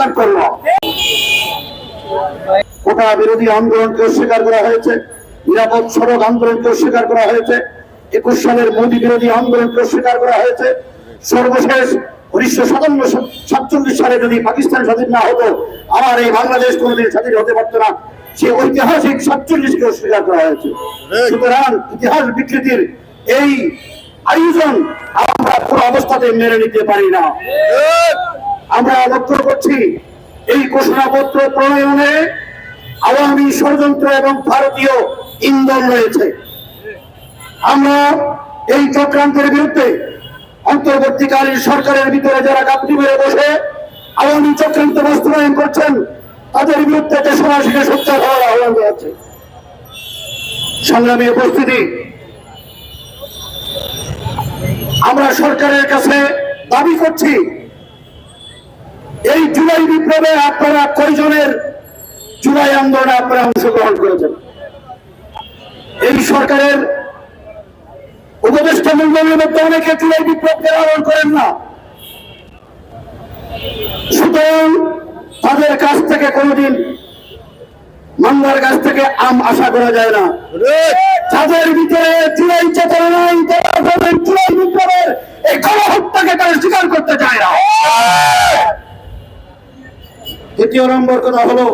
প্রত্যাখ্যান করল। কোটা বিরোধী আন্দোলনকে অস্বীকার করা হয়েছে, নিরাপদ সড়ক আন্দোলনকে অস্বীকার করা হয়েছে, একুশ সালের মোদী বিরোধী আন্দোলনকে অস্বীকার করা হয়েছে। সর্বশেষ উনিশশো সাতান্ন সাতচল্লিশ সালে যদি পাকিস্তান স্বাধীন না হতো আমার এই বাংলাদেশ কোনোদিন স্বাধীন হতে পারতো না। সে ঐতিহাসিক সাতচল্লিশকে অস্বীকার করা হয়েছে। সুতরাং ইতিহাস বিকৃতির এই আয়োজন আমরা কোনো অবস্থাতে মেনে নিতে পারি না। আমরা লক্ষ্য করছি, এই ঘোষণাপত্র প্রণয়নে আওয়ামী ষড়যন্ত্র এবং ভারতীয় ইন্ধন রয়েছে। আমরা এই চক্রান্তের বিরুদ্ধে অন্তর্বর্তীকালীন সরকারের ভিতরে যারা কাপড়ি মেরে বসে আওয়ামী চক্রান্ত বাস্তবায়ন করছেন, তাদের বিরুদ্ধে দেশবাসীকে সোচ্চার হওয়ার আহ্বান জানাচ্ছে। সংগ্রামী উপস্থিতি, আমরা সরকারের কাছে দাবি করছি এই জুলাই বিপ্লবে আপনারা কয়জনের জুলাই আন্দোলনে আপনারা অংশগ্রহণ করেছেন? এই সরকারের উপদেষ্টা মন্ডলের মধ্যে অনেকে জুলাই বিপ্লবকে লালন করেন না। সুতরাং তাদের কাছ থেকে কোনোদিন মামলার কাছ থেকে আম আশা করা যায় না। যাদের ভিতরে জুলাই চেতনা নাই তারা তাদের জুলাই বিপ্লবের এই গণহত্যাকে তারা স্বীকার করতে চায় না দ্বিতীয় নম্বর কথা হলো,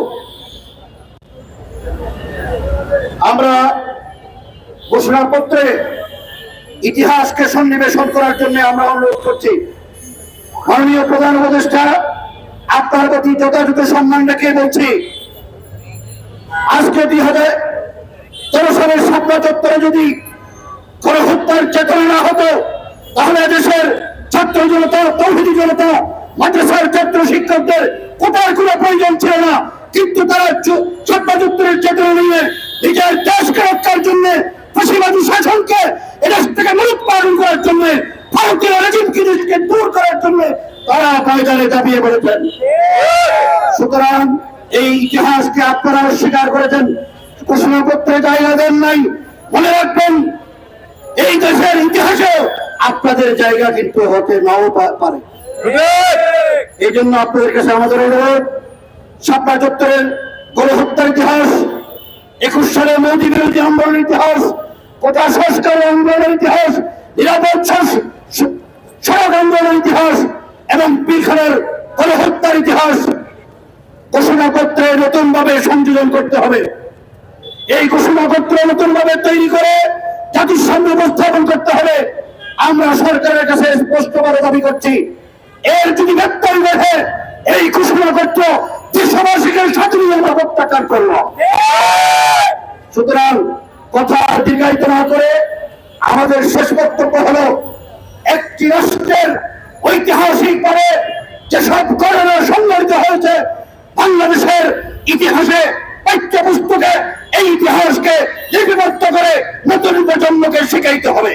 আমরা ঘোষণাপত্রে ইতিহাসকে সন্নিবেশন করার জন্য আমরা অনুরোধ করছি। মাননীয় প্রধান উপদেষ্টা, আপনার প্রতি যথাযথ সম্মান রেখে বলছি, আজকে দুই হাজার তেরো সালের সাতটা যদি গণহত্যার চেতনা না হতো, তাহলে দেশের ছাত্র জনতা, তৌহিদি জনতা মাদ্রাসার ছাত্র শিক্ষকদের কোটার কোনো প্রয়োজন ছিল না। কিন্তু তারা চেতনা নিয়ে নিজের দেশকে রক্ষার জন্য ফাঁসিবাদী শাসনকে এদেশ থেকে করার জন্য, ভারতীয় দূর করার জন্য তারা ময়দানে দাবিয়ে পড়েছেন। সুতরাং এই ইতিহাসকে আপনারা অস্বীকার করেছেন। ঘোষণাপত্রে জায়গা দেন নাই। মনে রাখবেন, এই দেশের ইতিহাসে আপনাদের জায়গা কিন্তু হতে নাও পারে। এই জন্য আপনাদের কাছে আমাদের অনুরোধ সাপড়া চত্বরের গণহত্যার ইতিহাস, একুশ সালে মোদী বিরোধী আন্দোলনের ইতিহাস, কোটা সংস্কার আন্দোলনের ইতিহাস, নিরাপদ সড়ক আন্দোলনের ইতিহাস, এবং পিলখানের গণহত্যার ইতিহাস ঘোষণাপত্রে নতুন ভাবে সংযোজন করতে হবে। এই ঘোষণাপত্র নতুন ভাবে তৈরি করে জাতির সামনে উপস্থাপন করতে হবে। আমরা সরকারের কাছে স্পষ্টভাবে দাবি করছি এর যদি ব্যত্যয় দেখে এই ঘোষণাপত্র দেশবাসীকে সাথে নিয়ে আমরা প্রত্যাখ্যান করব। সুতরাং কথা দীর্ঘায়িত না করে আমাদের শেষ বক্তব্য হলো, একটি রাষ্ট্রের ঐতিহাসিক ভাবে যেসব ঘটনা সংঘটিত হয়েছে, বাংলাদেশের ইতিহাসে পাঠ্যপুস্তকে এই ইতিহাসকে লিপিবদ্ধ করে নতুন প্রজন্মকে শিখাইতে হবে।